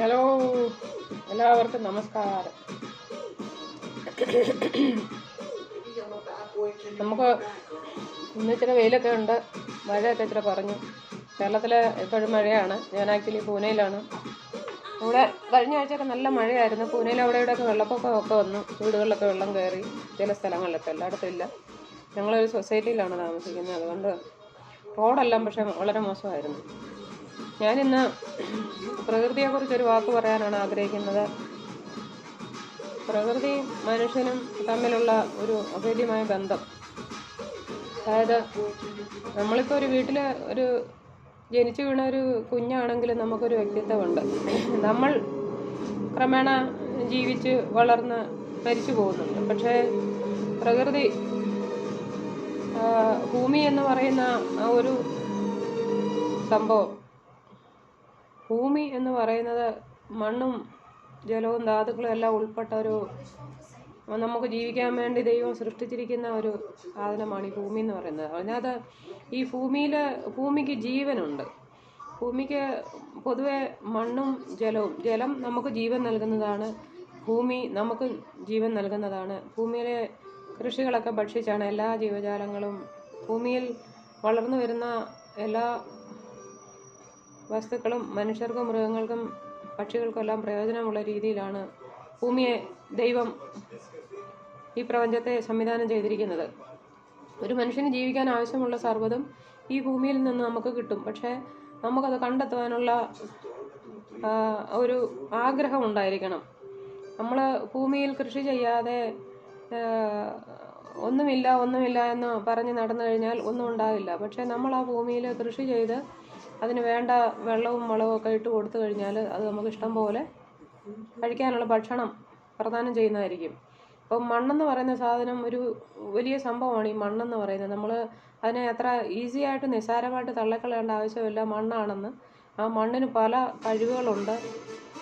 Hello എല്ലാവർക്കും നമസ്കാരം. നമുക്ക് ഇന്ന് ഇച്ചിരി വെയിലൊക്കെ ഉണ്ട്. മഴയൊക്കെ ഇച്ചിരി കുറഞ്ഞു. കേരളത്തിൽ എപ്പോഴും മഴയാണ്. ഞാൻ ആക്ച്വലി പൂനെയിലാണ്. ഇവിടെ കഴിഞ്ഞ ആഴ്ചയൊക്കെ നല്ല മഴയായിരുന്നു. പൂനെയിൽ അവിടെ ഇവിടെയൊക്കെ വെള്ളപ്പൊക്കമൊക്കെ വന്നു. വീടുകളിലൊക്കെ വെള്ളം കയറി. ചില സ്ഥലങ്ങളിലൊക്കെ. എല്ലായിടത്തും ഇല്ല. ഞങ്ങളൊരു സൊസൈറ്റിയിലാണ് താമസിക്കുന്നത്. അതുകൊണ്ട് റോഡെല്ലാം പക്ഷേ വളരെ മോശമായിരുന്നു. ഞാനിന്ന് പ്രകൃതിയെക്കുറിച്ചൊരു വാക്ക് പറയാനാണ് ആഗ്രഹിക്കുന്നത്. പ്രകൃതിയും മനുഷ്യനും തമ്മിലുള്ള ഒരു അഭേദ്യമായ ബന്ധം. അതായത് നമ്മളിപ്പോൾ ഒരു വീട്ടിൽ ഒരു ജനിച്ചു വീണ ഒരു കുഞ്ഞാണെങ്കിൽ നമുക്കൊരു വ്യക്തിത്വമുണ്ട്. നമ്മൾ ക്രമേണ ജീവിച്ച് വളർന്ന് മരിച്ചു പോകുന്നുണ്ട്. പക്ഷേ പ്രകൃതി ഭൂമി എന്ന് പറയുന്ന ആ ഒരു സംഭവം ഭൂമി എന്ന് പറയുന്നത് മണ്ണും ജലവും ധാതുക്കളും എല്ലാം ഉൾപ്പെട്ട ഒരു നമുക്ക് ജീവിക്കാൻ വേണ്ടി ദൈവം സൃഷ്ടിച്ചിരിക്കുന്ന ഒരു സാധനമാണ് ഈ ഭൂമി എന്ന് പറയുന്നത്. അതിനകത്ത് ഈ ഭൂമിയിൽ ഭൂമിക്ക് ജീവനുണ്ട്. ഭൂമിക്ക് പൊതുവെ മണ്ണും ജലവും ജലം നമുക്ക് ജീവൻ നൽകുന്നതാണ് ഭൂമി നമുക്ക് ജീവൻ നൽകുന്നതാണ്. ഭൂമിയിലെ കൃഷികളൊക്കെ ഭക്ഷിച്ചാണ് എല്ലാ ജീവജാലങ്ങളും ഭൂമിയിൽ വളർന്നു വരുന്ന എല്ലാ വസ്തുക്കളും മനുഷ്യർക്കും മൃഗങ്ങൾക്കും പക്ഷികൾക്കും എല്ലാം പ്രയോജനമുള്ള രീതിയിലാണ് ഭൂമിയെ ദൈവം ഈ പ്രപഞ്ചത്തെ സംവിധാനം ചെയ്തിരിക്കുന്നത്. ഒരു മനുഷ്യന് ജീവിക്കാൻ ആവശ്യമുള്ള സർവതും ഈ ഭൂമിയിൽ നിന്ന് നമുക്ക് കിട്ടും. പക്ഷേ നമുക്കത് കണ്ടെത്തുവാനുള്ള ഒരു ആഗ്രഹം ഉണ്ടായിരിക്കണം. നമ്മൾ ഭൂമിയിൽ കൃഷി ചെയ്യാതെ ഒന്നുമില്ല ഒന്നുമില്ല എന്ന് പറഞ്ഞ് നടന്നു കഴിഞ്ഞാൽ ഒന്നും ഉണ്ടാവില്ല. പക്ഷേ നമ്മൾ ആ ഭൂമിയിൽ കൃഷി ചെയ്ത് അതിന് വേണ്ട വെള്ളവും വളവും ഒക്കെ ഇട്ട് കൊടുത്തു കഴിഞ്ഞാൽ അത് നമുക്ക് ഇഷ്ടം പോലെ കഴിക്കാനുള്ള ഭക്ഷണം പ്രദാനം ചെയ്യുന്നതായിരിക്കും. അപ്പം മണ്ണെന്ന് പറയുന്ന സാധനം ഒരു വലിയ സംഭവമാണ് ഈ മണ്ണെന്ന് പറയുന്നത്. നമ്മൾ അതിനെ അത്ര ഈസി ആയിട്ട് നിസ്സാരമായിട്ട് തള്ളിക്കളയേണ്ട ആവശ്യമില്ല. മണ്ണാണെന്ന്. ആ മണ്ണിന് പല കഴിവുകളുണ്ട്.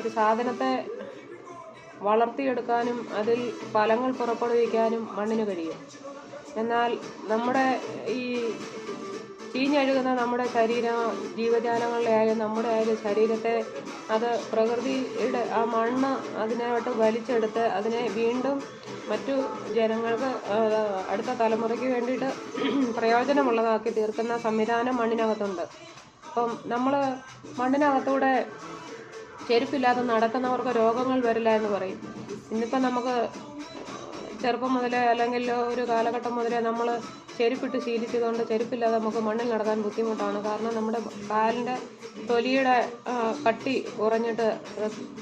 ഒരു സാധനത്തെ വളർത്തിയെടുക്കാനും അതിൽ ഫലങ്ങൾ പുറപ്പെടുവിക്കാനും മണ്ണിന് കഴിയും. എന്നാൽ നമ്മുടെ ഈ ചീഞ്ഞഴുകുന്ന നമ്മുടെ ശരീര ജീവജാലങ്ങളുടെ ആയാലും നമ്മുടെ ആയാലും ശരീരത്തെ അത് പ്രകൃതിയുടെ ആ മണ്ണ് അതിനായിട്ട് വലിച്ചെടുത്ത് അതിനെ വീണ്ടും മറ്റു ജനങ്ങൾക്ക് അടുത്ത തലമുറയ്ക്ക് വേണ്ടിയിട്ട് പ്രയോജനമുള്ളതാക്കി തീർക്കുന്ന സംവിധാനം മണ്ണിനകത്തുണ്ട്. അപ്പം നമ്മൾ മണ്ണിനകത്തൂടെ ചെരുപ്പില്ലാതെ നടക്കുന്നവർക്ക് രോഗങ്ങൾ വരില്ല എന്ന് പറയും. ഇന്നിപ്പം നമുക്ക് ചെറുപ്പം മുതലേ അല്ലെങ്കിൽ ഒരു കാലഘട്ടം മുതലേ നമ്മൾ ചെരുപ്പിട്ട് ശീലിച്ചതുകൊണ്ട് ചെരുപ്പില്ലാതെ നമുക്ക് മണ്ണിൽ നടക്കാൻ ബുദ്ധിമുട്ടാണ്. കാരണം നമ്മുടെ കാലിന്റെ തൊലിയുടെ കട്ടി കുറഞ്ഞിട്ട്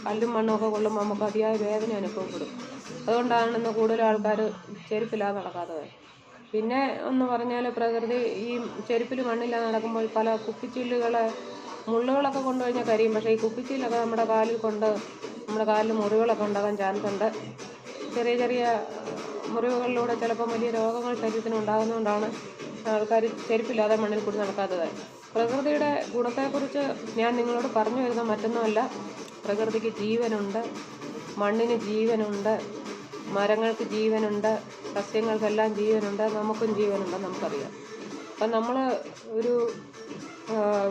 കല്ലും മണ്ണും ഒക്കെ കൊള്ളുമ്പോൾ നമുക്ക് അതിയായ വേദന അനുഭവപ്പെടും. അതുകൊണ്ടാണ് ഇന്ന് കൂടുതൽ ആൾക്കാർ ചെരുപ്പില്ലാതെ നടക്കാത്തത്. പിന്നെ ഒന്ന് പറഞ്ഞാൽ പ്രകൃതി ഈ ചെരുപ്പിൽ മണ്ണില്ലാതെ നടക്കുമ്പോൾ പല കുപ്പിച്ചില്ലുകൾ മുള്ളുകളൊക്കെ കൊണ്ടുകഴിഞ്ഞാൽ കരിയും. പക്ഷേ ഈ കുപ്പിച്ചില്ലൊക്കെ നമ്മുടെ കാലിൽ കൊണ്ട് നമ്മുടെ കാലിൽ മുറിവുകളൊക്കെ ഉണ്ടാകാൻ ചാൻസ് ഉണ്ട്. ചെറിയ ചെറിയ മുറിവുകളിലൂടെ ചിലപ്പോൾ വലിയ രോഗങ്ങൾ ശരീരത്തിന് ഉണ്ടാകുന്നതുകൊണ്ടാണ് ആൾക്കാർ ചെരുപ്പില്ലാതെ മണ്ണിൽ കൂടി നടക്കാത്തത്. പ്രകൃതിയുടെ ഗുണത്തെക്കുറിച്ച് ഞാൻ നിങ്ങളോട് പറഞ്ഞു വരുന്ന മറ്റൊന്നുമല്ല. പ്രകൃതിക്ക് ജീവനുണ്ട് മണ്ണിന് ജീവനുണ്ട് മരങ്ങൾക്ക് ജീവനുണ്ട് സസ്യങ്ങൾക്കെല്ലാം ജീവനുണ്ട് നമുക്കും ജീവനുണ്ടെന്ന് നമുക്കറിയാം. അപ്പം നമ്മൾ ഒരു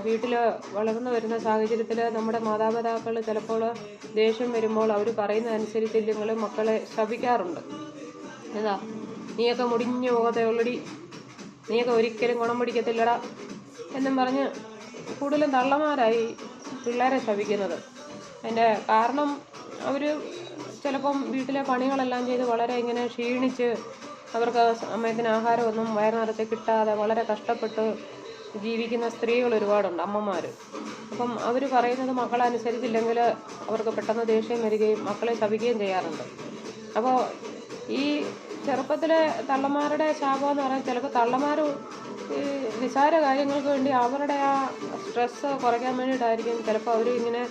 വീട്ടിൽ വളർന്നു വരുന്ന സാഹചര്യത്തിൽ നമ്മുടെ മാതാപിതാക്കൾ ചിലപ്പോൾ ദേഷ്യം വരുമ്പോൾ അവർ പറയുന്ന അനുസരിച്ചില്ലെങ്കിൽ മക്കളെ ശപിക്കാറുണ്ട്. ഏതാ നീയൊക്കെ മുടിഞ്ഞു പോകത്തെ ഉള്ളടി. നീയൊക്കെ ഒരിക്കലും ഗുണം പിടിക്കത്തില്ലടാ എന്നും പറഞ്ഞ് കൂടുതലും തള്ളമാരായി പിള്ളേരെ ശപിക്കുന്നത്. അതിന്റെ കാരണം അവർ ചിലപ്പം വീട്ടിലെ പണികളെല്ലാം ചെയ്ത് വളരെ ഇങ്ങനെ ക്ഷീണിച്ച് അവർക്ക് സമയത്തിന് ആഹാരമൊന്നും വയറിനകത്ത് കിട്ടാതെ വളരെ കഷ്ടപ്പെട്ട് ജീവിക്കുന്ന സ്ത്രീകൾ ഒരുപാടുണ്ട് അമ്മമാർ അപ്പം അവർ പറയുന്നത് മക്കളനുസരിച്ചില്ലെങ്കിൽ അവർക്ക് പെട്ടെന്ന് ദേഷ്യം വരികയും മക്കളെ ശപിക്കുകയും ചെയ്യാറുണ്ട്. അപ്പോൾ ഈ ചെറുപ്പത്തിലെ തള്ളമാരുടെ എന്ന് പറഞ്ഞാൽ ചിലപ്പോൾ തള്ളമാർ ഈ നിസാര കാര്യങ്ങൾക്ക് വേണ്ടി അവരുടെ ആ സ്ട്രെസ്സ് കുറയ്ക്കാൻ വേണ്ടിയിട്ടായിരിക്കും. ചിലപ്പോൾ അവർ ഇങ്ങനെ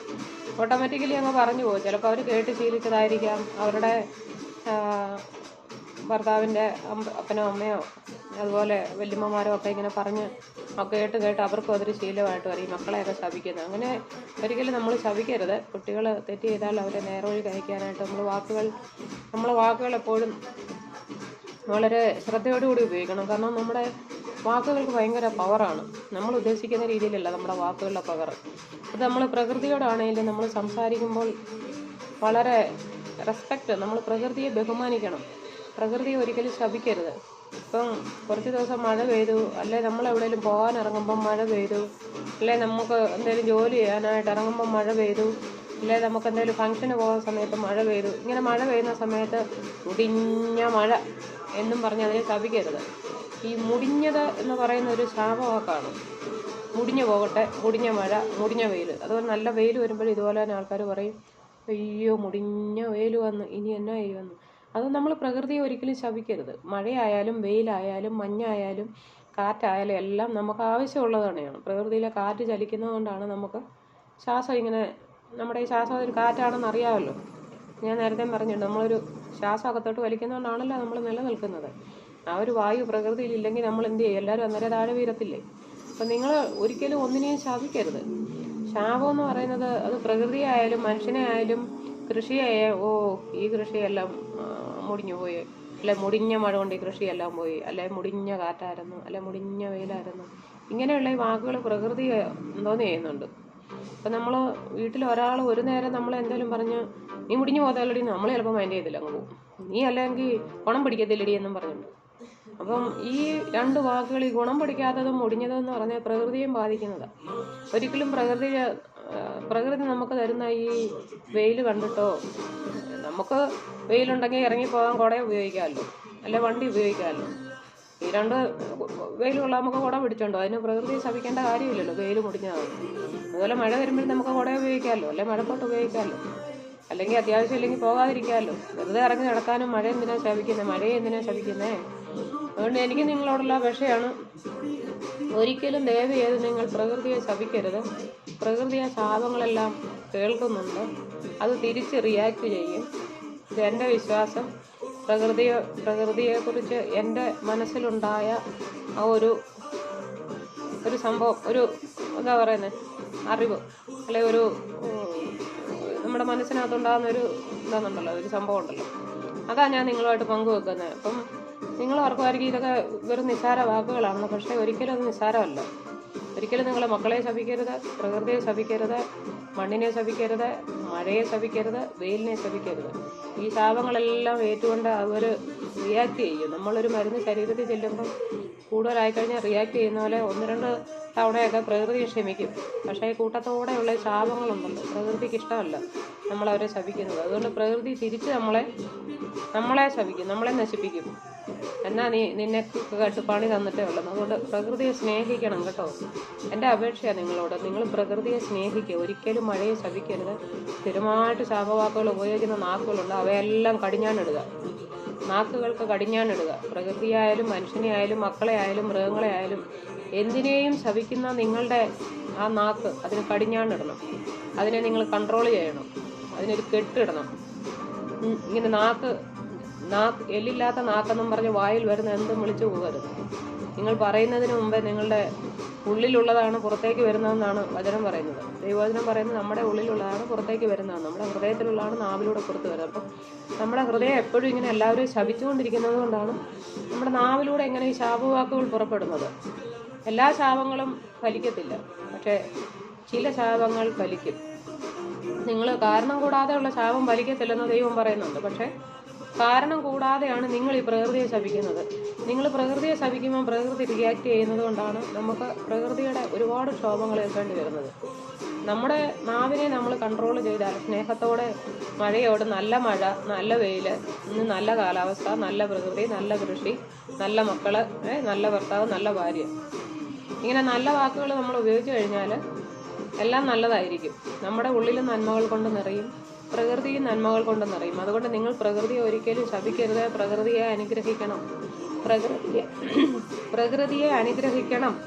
ഓട്ടോമാറ്റിക്കലി അങ്ങ് പറഞ്ഞു പോകും. ചിലപ്പോൾ അവർ കേട്ട് ശീലിച്ചതായിരിക്കാം. അവരുടെ ഭർത്താവിന്റെ അപ്പനോ അമ്മയോ അതുപോലെ വല്യമ്മമാരോ ഒക്കെ ഇങ്ങനെ പറഞ്ഞ് ഒക്കെ കേട്ട് കേട്ട് അവർക്കും അതൊരു ശീലമായിട്ട് വരും. ഈ മക്കളെയൊക്കെ ശപിക്കുന്നത്. അങ്ങനെ ഒരിക്കലും നമ്മൾ ശപിക്കരുത്. കുട്ടികൾ തെറ്റ് ചെയ്താൽ അവരെ നേർവഴി കഴിക്കാനായിട്ട് നമ്മൾ വാക്കുകൾ നമ്മൾ വാക്കുകൾ എപ്പോഴും വളരെ ശ്രദ്ധയോടുകൂടി ഉപയോഗിക്കണം. കാരണം നമ്മുടെ വാക്കുകൾക്ക് ഭയങ്കര പവറാണ് നമ്മൾ ഉദ്ദേശിക്കുന്ന രീതിയിലല്ല നമ്മുടെ വാക്കുകളുടെ പവർ അത് നമ്മൾ പ്രകൃതിയോടാണെങ്കിലും നമ്മൾ സംസാരിക്കുമ്പോൾ വളരെ റെസ്പെക്റ്റ് നമ്മൾ പ്രകൃതിയെ ബഹുമാനിക്കണം. പ്രകൃതിയെ ഒരിക്കലും ശപിക്കരുത്. ഇപ്പം കുറച്ച് ദിവസം മഴ പെയ്തു അല്ലെ നമ്മൾ എവിടെയെങ്കിലും പോകാൻ ഇറങ്ങുമ്പം മഴ പെയ്തു അല്ലെ നമുക്ക് എന്തെങ്കിലും ജോലി ചെയ്യാനായിട്ട് ഇറങ്ങുമ്പം മഴ പെയ്തു അല്ലെ നമുക്ക് എന്തെങ്കിലും ഫംഗ്ഷന് പോകുന്ന സമയത്ത് മഴ പെയ്തു. ഇങ്ങനെ മഴ പെയ്യുന്ന സമയത്ത് മുടിഞ്ഞ മഴ എന്നും പറഞ്ഞ് അതിനെ ശപിക്കരുത്. ഈ മുടിഞ്ഞത് എന്ന് പറയുന്ന ഒരു ശാപവാക്കാണ്. മുടിഞ്ഞു പോകട്ടെ മുടിഞ്ഞ മഴ മുടിഞ്ഞ വെയിൽ അതുപോലെ നല്ല വെയിൽ വരുമ്പോൾ ഇതുപോലെ തന്നെ ആൾക്കാർ പറയും അയ്യോ മുടിഞ്ഞ വെയിൽ വന്നു ഇനി എന്നാ ചെയ്യുമെന്ന് അത് നമ്മൾ പ്രകൃതിയെ ഒരിക്കലും ശപിക്കരുത്. മഴയായാലും വെയിലായാലും മഞ്ഞായാലും കാറ്റായാലും എല്ലാം നമുക്ക് ആവശ്യമുള്ളത് തന്നെയാണ് പ്രകൃതിയിലെ കാറ്റ് ചലിക്കുന്നത് കൊണ്ടാണ് നമുക്ക് ശ്വാസം ഇങ്ങനെ നമ്മുടെ ഈ ശ്വാസം ഒരു കാറ്റാണെന്ന് അറിയാമല്ലോ. ഞാൻ നേരത്തെ പറഞ്ഞിട്ടുണ്ട് നമ്മളൊരു ശ്വാസം അകത്തോട്ട് വലിക്കുന്നതുകൊണ്ടാണല്ലോ നമ്മൾ നിലനിൽക്കുന്നത്. ആ ഒരു വായു പ്രകൃതിയിൽ ഇല്ലെങ്കിൽ നമ്മൾ എന്ത് ചെയ്യും? എല്ലാവരും അന്നേരം താഴെ വീരത്തില്ലേ അപ്പം നിങ്ങൾ ഒരിക്കലും ഒന്നിനെയും ശാപിക്കരുത്. ശാപം എന്ന് പറയുന്നത് അത് പ്രകൃതിയായാലും മനുഷ്യനെ ആയാലും കൃഷിയായ ഓ ഈ കൃഷിയെല്ലാം മുടിഞ്ഞു പോയി. അല്ലെ മുടിഞ്ഞ മഴ കൊണ്ട് ഈ കൃഷിയെല്ലാം പോയി. അല്ലെ മുടിഞ്ഞ കാറ്റായിരുന്നു. അല്ലെ മുടിഞ്ഞ വെയിലായിരുന്നു. ഇങ്ങനെയുള്ള ഈ വാക്കുകൾ പ്രകൃതി എന്തോന്ന് ചെയ്യുന്നുണ്ട്. അപ്പം നമ്മൾ വീട്ടിൽ ഒരാൾ ഒരു നേരം നമ്മൾ എന്തെങ്കിലും പറഞ്ഞ് നീ മുടിഞ്ഞു പോകാത്തല്ലടി നമ്മൾ ചിലപ്പോൾ മൈൻഡ് ചെയ്തില്ല അങ്ങ് പോകും നീ അല്ലെങ്കിൽ പണം പിടിക്കത്തില്ലടി എന്നും പറഞ്ഞിട്ടുണ്ട് അപ്പം ഈ രണ്ട് വാക്കുകൾ ഈ ഗുണം പഠിക്കാത്തതും മുടിഞ്ഞതും എന്ന് പറഞ്ഞാൽ പ്രകൃതിയും ബാധിക്കുന്നത്. ഒരിക്കലും പ്രകൃതി പ്രകൃതി നമുക്ക് തരുന്ന ഈ വെയിൽ കണ്ടിട്ടോ നമുക്ക് വെയിലുണ്ടെങ്കിൽ ഇറങ്ങി പോകാൻ കുട ഉപയോഗിക്കാമല്ലോ അല്ലെ വണ്ടി ഉപയോഗിക്കാമല്ലോ. ഈ രണ്ട് വെയിൽ കൊള്ളാൻ നമുക്ക് കുട പിടിച്ചോണ്ടോ അതിന് പ്രകൃതി ശപിക്കേണ്ട കാര്യമില്ലല്ലോ വെയിൽ മുടിഞ്ഞാൽ. അതുപോലെ മഴ വരുമ്പോൾ നമുക്ക് കുട ഉപയോഗിക്കാമല്ലോ അല്ലെ മഴക്കോട്ട് ഉപയോഗിക്കാമല്ലോ. അല്ലെങ്കിൽ അത്യാവശ്യം ഇല്ലെങ്കിൽ പോകാതിരിക്കാമല്ലോ. വെറുതെ ഇറങ്ങി നടക്കാനും മഴ എന്തിനാ ശപിക്കുന്നത് മഴയെ എന്തിനാ ശപിക്കുന്നേ? അതുകൊണ്ട് എനിക്ക് നിങ്ങളോടുള്ള അപേക്ഷയാണ്. ഒരിക്കലും ദയവ് നിങ്ങൾ പ്രകൃതിയെ ശപിക്കരുത്. പ്രകൃതിയെ ശാപങ്ങളെല്ലാം കേൾക്കുന്നുണ്ട്. അത് തിരിച്ച് റിയാക്ട് ചെയ്യും. ഇത് എന്റെ വിശ്വാസം. പ്രകൃതിയെ പ്രകൃതിയെക്കുറിച്ച് എന്റെ മനസ്സിലുണ്ടായ ആ ഒരു ഒരു സംഭവം ഒരു എന്താ പറയുന്നത് അറിവ് അല്ലെ ഒരു നമ്മുടെ മനസ്സിനകത്തുണ്ടാകുന്ന ഒരു എന്താണെന്നുണ്ടല്ലോ ഒരു സംഭവം ഉണ്ടല്ലോ. അതാണ് ഞാൻ നിങ്ങളുമായിട്ട് പങ്കുവെക്കുന്നത്. അപ്പം നിങ്ങൾ ഓർക്കുമായിരിക്കും ഇതൊക്കെ വെറും നിസ്സാര വാക്കുകളാണെന്ന്. പക്ഷേ ഒരിക്കലും അത് നിസ്സാരമല്ല. ഒരിക്കലും നിങ്ങൾ മക്കളെ ശപിക്കരുത് പ്രകൃതിയെ ശപിക്കരുത് മണ്ണിനെ ശപിക്കരുത് മഴയെ ശപിക്കരുത് വെയിലിനെ ശപിക്കരുത്. ഈ ശാപങ്ങളെല്ലാം ഏറ്റുകൊണ്ട് അവർ റിയാക്ട് ചെയ്യും. നമ്മളൊരു മരുന്ന് ശരീരത്തിൽ ചെല്ലുമ്പം കൂടുതലായി കഴിഞ്ഞാൽ റിയാക്ട് ചെയ്യുന്ന പോലെ ഒന്ന് രണ്ട് തവണയൊക്കെ പ്രകൃതി ക്ഷമിക്കും. പക്ഷേ കൂട്ടത്തോടെയുള്ള ശാപങ്ങളുണ്ടല്ലോ പ്രകൃതിക്ക് ഇഷ്ടമല്ല നമ്മളവരെ ശപിക്കുന്നത്. അതുകൊണ്ട് പ്രകൃതി തിരിച്ച് നമ്മളെ നമ്മളെ ശപിക്കും നമ്മളെ നശിപ്പിക്കും. എന്നാ നീ നിന്നെ കേട്ട് തന്നിട്ടേ ഉള്ളൂ. അതുകൊണ്ട് പ്രകൃതിയെ സ്നേഹിക്കണം കേട്ടോ. എന്റെ അപേക്ഷയാണ് നിങ്ങളോട്. നിങ്ങൾ പ്രകൃതിയെ സ്നേഹിക്കുക. ഒരിക്കലും മഴയെ ശവിക്കരുത് സ്ഥിരമായിട്ട് ശാപവാക്കുകൾ ഉപയോഗിക്കുന്ന നാക്കുകളുണ്ട്. അവയെല്ലാം കടിഞ്ഞാണിടുക. നാക്കുകൾക്ക് കടിഞ്ഞാണിടുക. പ്രകൃതിയായാലും മനുഷ്യനെ ആയാലും മക്കളെ ആയാലും മൃഗങ്ങളെ ആയാലും എന്തിനേയും ശവിക്കുന്ന നിങ്ങളുടെ ആ നാക്ക് അതിന് കടിഞ്ഞാണിടണം. അതിനെ നിങ്ങൾ കൺട്രോൾ ചെയ്യണം. അതിനൊരു കെട്ടിടണം. ഇങ്ങനെ നാക്ക് നാക്ക് എല്ലില്ലാത്ത നാക്കെന്നും പറഞ്ഞ് വായിൽ വരുന്ന എന്തും വിളിച്ചു പോകരുത്. നിങ്ങൾ പറയുന്നതിന് മുമ്പേ നിങ്ങളുടെ ഉള്ളിലുള്ളതാണ് പുറത്തേക്ക് വരുന്നതെന്നാണ് വചനം പറയുന്നത്. ദൈവവചനം പറയുന്നത് നമ്മുടെ ഉള്ളിലുള്ളതാണ് പുറത്തേക്ക് വരുന്നതാണ് നമ്മുടെ ഹൃദയത്തിലുള്ളതാണ് നാവിലൂടെ പുറത്ത് വരുന്നത്. അപ്പം നമ്മുടെ ഹൃദയം എപ്പോഴും ഇങ്ങനെ എല്ലാവരും ശപിച്ചുകൊണ്ടിരിക്കുന്നത് കൊണ്ടാണ് നമ്മുടെ നാവിലൂടെ ഇങ്ങനെ ഈ ശാപവാക്കുകൾ പുറപ്പെടുന്നത്. എല്ലാ ശാപങ്ങളും ഫലിക്കത്തില്ല. പക്ഷേ ചില ശാപങ്ങൾ ഫലിക്കും. നിങ്ങൾ കാരണം കൂടാതെയുള്ള ശാപം ഫലിക്കത്തില്ലെന്ന് ദൈവം പറയുന്നുണ്ട്. പക്ഷേ കാരണം കൂടാതെയാണ് നിങ്ങൾ ഈ പ്രകൃതിയെ ശപിക്കുന്നത്. നിങ്ങൾ പ്രകൃതിയെ ശപിക്കുമ്പോൾ പ്രകൃതി റിയാക്ട് ചെയ്യുന്നത് കൊണ്ടാണ് നമുക്ക് പ്രകൃതിയുടെ ഒരുപാട് ക്ഷോഭങ്ങൾ ഏൽക്കേണ്ടി വരുന്നത്. നമ്മുടെ നാവിനെ നമ്മൾ കൺട്രോൾ ചെയ്താൽ സ്നേഹത്തോടെ മഴയോട് നല്ല മഴ നല്ല വെയിൽ നല്ല കാലാവസ്ഥ നല്ല പ്രകൃതി നല്ല കൃഷി നല്ല മക്കൾ നല്ല ഭർത്താവ് നല്ല ഭാര്യ. ഇങ്ങനെ നല്ല വാക്കുകൾ നമ്മൾ ഉപയോഗിച്ചു കഴിഞ്ഞാൽ എല്ലാം നല്ലതായിരിക്കും. നമ്മുടെ ഉള്ളിലും നന്മകൾ കൊണ്ട് നിറയും. പ്രകൃതിയും നന്മകൾ കൊണ്ട് നിറയും അതുകൊണ്ട് നിങ്ങൾ പ്രകൃതിയെ ഒരിക്കലും ശപിക്കരുത്. പ്രകൃതിയെ അനുഗ്രഹിക്കണം. പ്രകൃതിയെ പ്രകൃതിയെ അനുഗ്രഹിക്കണം.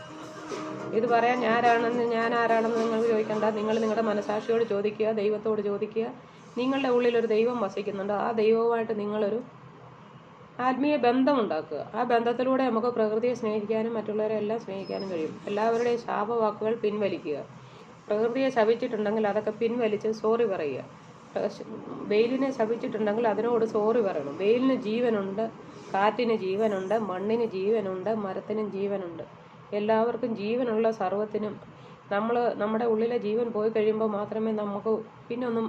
ഇത് പറയാൻ ആരാണെന്ന് ഞാൻ ആരാണെന്ന് നിങ്ങൾ ചോദിക്കേണ്ട. നിങ്ങൾ നിങ്ങളുടെ മനസാക്ഷിയോട് ചോദിക്കുക ദൈവത്തോട് ചോദിക്കുക. നിങ്ങളുടെ ഉള്ളിൽ ഒരു ദൈവം വസിക്കുന്നുണ്ട്. ആ ദൈവവുമായിട്ട് നിങ്ങളൊരു ആത്മീയ ബന്ധം ഉണ്ടാക്കുക ആ ബന്ധത്തിലൂടെ നമുക്ക് പ്രകൃതിയെ സ്നേഹിക്കാനും മറ്റുള്ളവരെ എല്ലാം സ്നേഹിക്കാനും കഴിയും. എല്ലാവരുടെയും ശാപവാക്കുകൾ പിൻവലിക്കുക. പ്രകൃതിയെ ശപിച്ചിട്ടുണ്ടെങ്കിൽ അതൊക്കെ പിൻവലിച്ച് സോറി പറയുക. വെയിലിനെ ശപിച്ചിട്ടുണ്ടെങ്കിൽ അതിനോട് സോറി പറയണം. വെയിലിന് ജീവനുണ്ട് കാറ്റിന് ജീവനുണ്ട് മണ്ണിന് ജീവനുണ്ട് മരത്തിനും ജീവനുണ്ട്. എല്ലാവർക്കും ജീവനുള്ള സർവത്തിനും നമ്മൾ നമ്മുടെ ഉള്ളിലെ ജീവൻ പോയി കഴിയുമ്പോൾ മാത്രമേ നമുക്ക് പിന്നെ ഒന്നും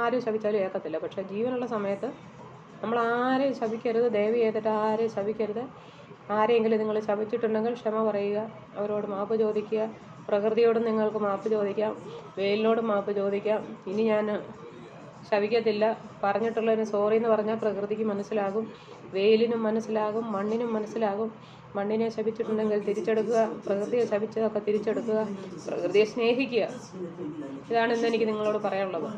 ആരും ശപിച്ചാലും ഏക്കത്തില്ല പക്ഷേ ജീവനുള്ള സമയത്ത് നമ്മൾ ആരെയും ശപിക്കരുത് ദേവി ചെയ്തിട്ട് ആരെയും ശപിക്കരുത്. ആരെയെങ്കിലും നിങ്ങൾ ശപിച്ചിട്ടുണ്ടെങ്കിൽ ക്ഷമ പറയുക അവരോട് മാപ്പ് ചോദിക്കുക പ്രകൃതിയോടും നിങ്ങൾക്ക് മാപ്പ് ചോദിക്കാം വെയിലിനോടും മാപ്പ് ചോദിക്കാം. ഇനി ഞാൻ ശവിക്കത്തില്ല പറഞ്ഞിട്ടുള്ളതിന് സോറി എന്ന് പറഞ്ഞാൽ പ്രകൃതിക്ക് മനസ്സിലാകും. വെയിലിനും മനസ്സിലാകും. മണ്ണിനും മനസ്സിലാകും. മണ്ണിനെ ശപിച്ചിട്ടുണ്ടെങ്കിൽ തിരിച്ചെടുക്കുക. പ്രകൃതിയെ ശപിച്ചതൊക്കെ തിരിച്ചെടുക്കുക. പ്രകൃതിയെ സ്നേഹിക്കുക. ഇതാണ് ഇന്ന് എനിക്ക് നിങ്ങളോട് പറയാനുള്ളത്.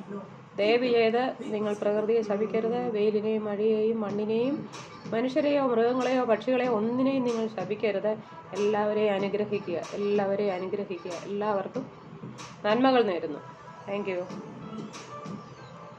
ദയവ് ചെയ്ത് നിങ്ങൾ പ്രകൃതിയെ ശപിക്കരുത്. വെയിലിനെയും മഴയെയും മണ്ണിനെയും മനുഷ്യരെയോ മൃഗങ്ങളെയോ പക്ഷികളെയോ ഒന്നിനെയും നിങ്ങൾ ശപിക്കരുത്. എല്ലാവരെയും അനുഗ്രഹിക്കുക. എല്ലാവരെയും അനുഗ്രഹിക്കുക. എല്ലാവർക്കും നന്മകൾ നേരുന്നു. താങ്ക്